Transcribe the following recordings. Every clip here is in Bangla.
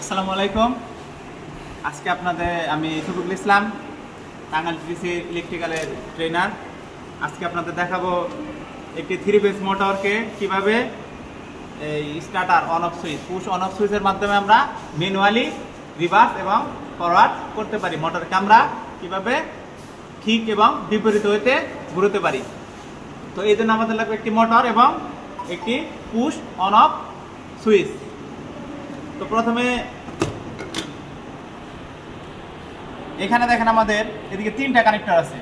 আসসালামু আলাইকুম। আজকে আপনাদের আমি শফিকুল ইসলাম, টাঙ্গাইল টিসি ইলেকট্রিক্যালের ট্রেনার আজকে আপনাদের দেখাবো একটি থ্রি ফেজ মোটরকে কীভাবে এই starter on off switch push on off সুইচের মাধ্যমে আমরা ম্যানুয়ালি রিভার্স এবং ফরওয়ার্ড করতে পারি। মোটরকে আমরা কীভাবে ঠিক এবং বিপরীত হইতে ঘুরতে পারি। তো এই জন্য আমাদের লাগবে একটি মোটর এবং একটি পুশ অন অফ সুইচ তো প্রথমে এখানে দেখেন আমাদের এদিকে তিনটা কানেক্টর আছে।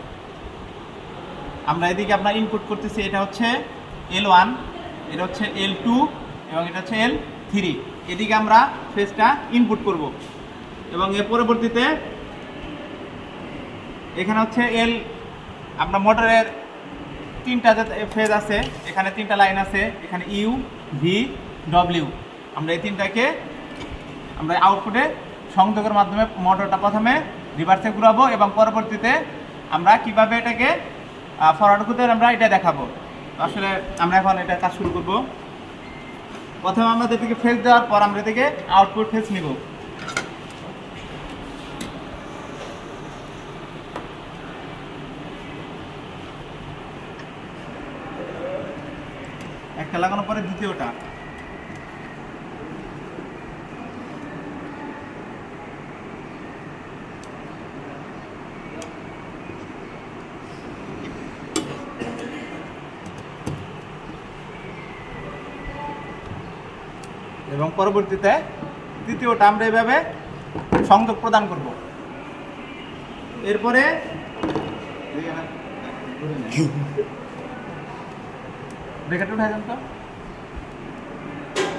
আমরা এদিকে আপনার ইনপুট করতেছি, এটা হচ্ছে এল ওয়ান এটা হচ্ছে এল টু এবং এটা হচ্ছে এল থ্রি এদিকে আমরা ফেসটা ইনপুট করব। এবং এর পরবর্তীতে এখানে হচ্ছে এল আপনার মোটরের তিনটা ফেজ আছে, এখানে তিনটা লাইন আছে, এখানে ইউ ভি ডব্লিউ আমরা এই তিনটাকে আমরা আউটপুটে সংযোগের মাধ্যমে মোটরটা প্রথমে রিভার্সে ঘুরাবো এবং পরবর্তীতে আমরা কীভাবে এটাকে ফরওয়ার্ড করতে আমরা এটা দেখাবো। আসলে আমরা এখন এটা কাজ শুরু করব। প্রথমে আমরা এদিকে ফেস দেওয়ার পর আমরা এদিকে আউটপুট ফেস নিব। একটা লাগানোর পরে দ্বিতীয়টা। এবং পরবর্তীতে তৃতীয়টা আমরা এভাবে সংযোগ প্রদান করব। এরপরে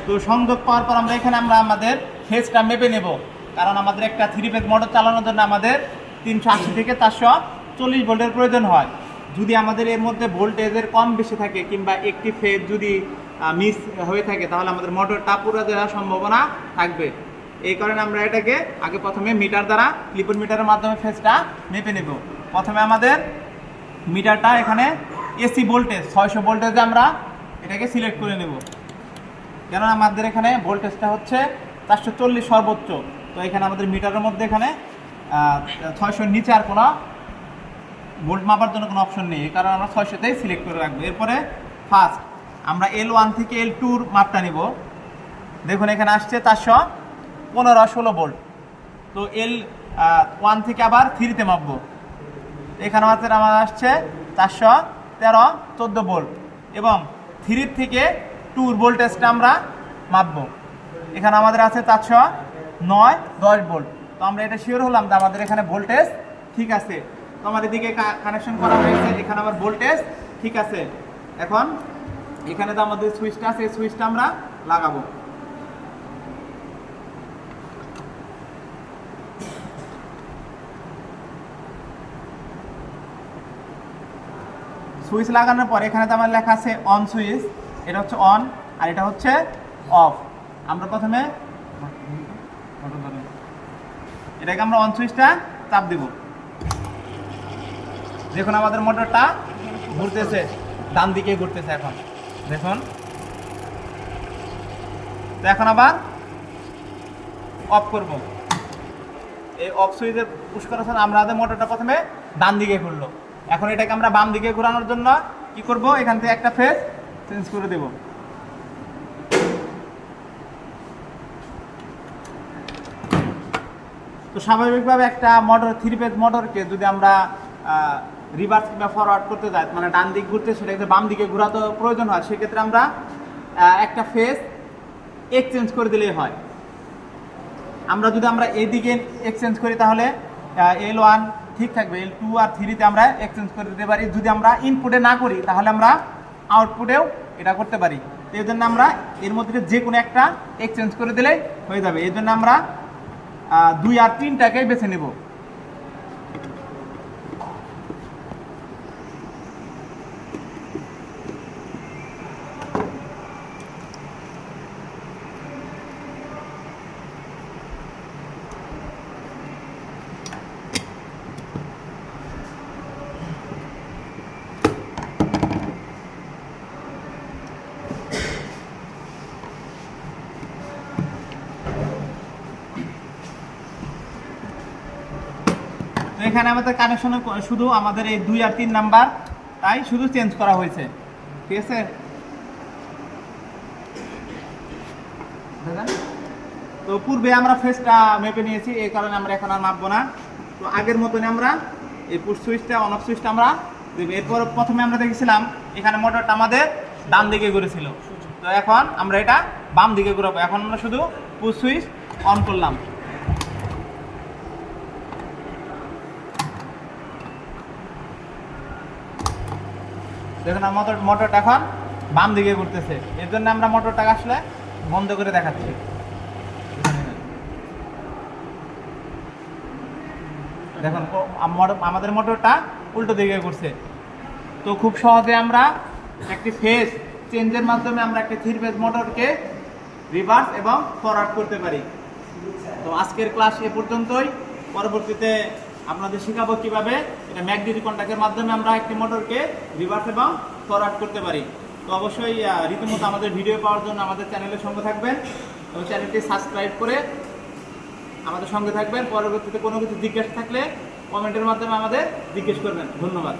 তো। সংযোগ পাওয়ার পর আমরা এখানে আমরা আমাদের ফেজটা মেপে নেব। কারণ আমাদের একটা থ্রি ফেজ মোটর চালানোর জন্য আমাদের তিনশো আশি থেকে চারশো চল্লিশ ভোল্টের প্রয়োজন হয়। যদি আমাদের এর মধ্যে ভোল্টেজের কম বেশি থাকে কিংবা একটি ফেজ যদি মিস হয়ে থাকে, তাহলে আমাদের মোটরটা পুরো দেওয়ার সম্ভাবনা থাকবে। এই কারণে আমরা এটাকে আগে প্রথমে মিটার দ্বারা ক্লিপন মিটারের মাধ্যমে ফেসটা মেপে নেব। প্রথমে আমাদের মিটারটা এখানে এসি ভোল্টেজ ছয়শো ভোল্টেজে আমরা এটাকে সিলেক্ট করে নেব। কেননা আমাদের এখানে ভোল্টেজটা হচ্ছে চারশো চল্লিশ সর্বোচ্চ। তো এখানে আমাদের মিটারের মধ্যে এখানে ছয়শোর নিচে আর কোনো ভোল্ট মাপার জন্য কোনো অপশন নেই। এই কারণে আমরা ছয়শোতেই সিলেক্ট করে রাখব। এরপরে ফার্স্ট আমরা এল ওয়ান থেকে এল টুর মাপটা নিব। দেখুন, এখানে আসছে চারশো পনেরো ষোলো বোল্ট তো এল ওয়ান থেকে আবার থ্রিতে মাপবো। এখানে আমাদের, আমার আসছে চারশো তেরো চোদ্দ বোল্ট এবং থ্রির থেকে টুর ভোল্টেজটা আমরা মাপবো। এখানে আমাদের আছে চারশো নয় দশ ভোল্ট। তো আমরা এটা শিওর হলাম যে আমাদের এখানে ভোল্টেজ ঠিক আছে। তো আমার এদিকে কানেকশন করা হয়েছে, এখানে আমার ভোল্টেজ ঠিক আছে। এখন এখানে তো আমাদের সুইচটা আছে সুইচটা আমরা লাগাবো। সুইচ লাগানোর পর এখানে তো আমার লেখা আছে অন সুইচ এটা হচ্ছে অন আর এটা হচ্ছে অফ আমরা প্রথমে এটাকে আমরা অন সুইচটা চাপ দিব। দেখুন আমাদের মোটরটা ঘুরতেছে ডান দিকে ঘুরতেছে এখন। দেখুন। তো এখন আবার অফ করব। এই অফ সুইচের পুশ করার সময় আমাদের মোটরটা প্রথমে ডান দিকে ঘুরলো। এখন এটাকে আমরা বাম দিকে ঘোরানোর জন্য কি করব? এখান থেকে একটা ফেজ চেঞ্জ করে দেব। তো স্বাভাবিকভাবে একটা মোটর থ্রি ফেজ মোটরকে যদি আমরা রিভার্স কিংবা ফরওয়ার্ড করতে যাই মানে ডান দিক ঘুরতে সেটাকে বাম দিকে ঘোরাতে প্রয়োজন হয়। সেক্ষেত্রে আমরা একটা ফেস এক্সচেঞ্জ করে দিলেই হয়। আমরা যদি আমরা এইদিকে এক্সচেঞ্জ করি তাহলে এল ওয়ান ঠিক থাকবে এল টু আর থ্রিতে আমরা এক্সচেঞ্জ করে দিতে পারি। যদি আমরা ইনপুটে না করি, তাহলে আমরা আউটপুটেও এটা করতে পারি। এই জন্য আমরা এর মধ্যে যে কোনো একটা এক্সচেঞ্জ করে দিলেই হয়ে যাবে। এই জন্য আমরা দুই আর তিনটাকে বেছে নেব। এখানে আমাদের কানেকশন শুধু আমাদের এই দুই আর তিন নাম্বার তাই শুধু চেঞ্জ করা হয়েছে। ঠিক আছে? তো পূর্বে আমরা ফেসটা মেপে নিয়েছি, এই কারণে আমরা এখন আর মাপবো না। তো আগের মতনই আমরা এই পুশ সুইচটা অন সুইচটা আমরা দেবো। এরপর প্রথমে আমরা দেখেছিলাম, এখানে মোটরটা আমাদের ডান দিকে ঘুরেছিল। তো এখন আমরা এটা বাম দিকে ঘুরাবো। এখন আমরা শুধু পুশ সুইচ অন করলাম। দেখুন মোটর মোটরটা এখন বাম দিকে ঘুরতেছে। এর জন্য আমরা মোটরটা আসলে বন্ধ করে দেখাচ্ছি। দেখুন আমাদের মোটরটা উল্টো দিকে ঘুরছে। তো খুব সহজে আমরা একটি ফেস চেঞ্জের মাধ্যমে আমরা একটি থ্রি ফেজ মোটরকে রিভার্স এবং ফরওয়ার্ড করতে পারি। তো আজকের ক্লাস এ পর্যন্তই। পরবর্তীতে আপনাদের শেখাবো কীভাবে এটা ম্যাকডিডি কন্ট্যাক্টের মাধ্যমে আমরা একটি মোটরকে রিভার্স এবং ফরওয়ার্ড করতে পারি। তো অবশ্যই রীতিমতো আমাদের ভিডিও পাওয়ার জন্য আমাদের চ্যানেলের সঙ্গে থাকবেন এবং চ্যানেলটি সাবস্ক্রাইব করে আমাদের সঙ্গে থাকবেন। পরবর্তীতে কোনো কিছু জিজ্ঞেস থাকলে কমেন্টের মাধ্যমে আমাদের জিজ্ঞেস করবেন। ধন্যবাদ।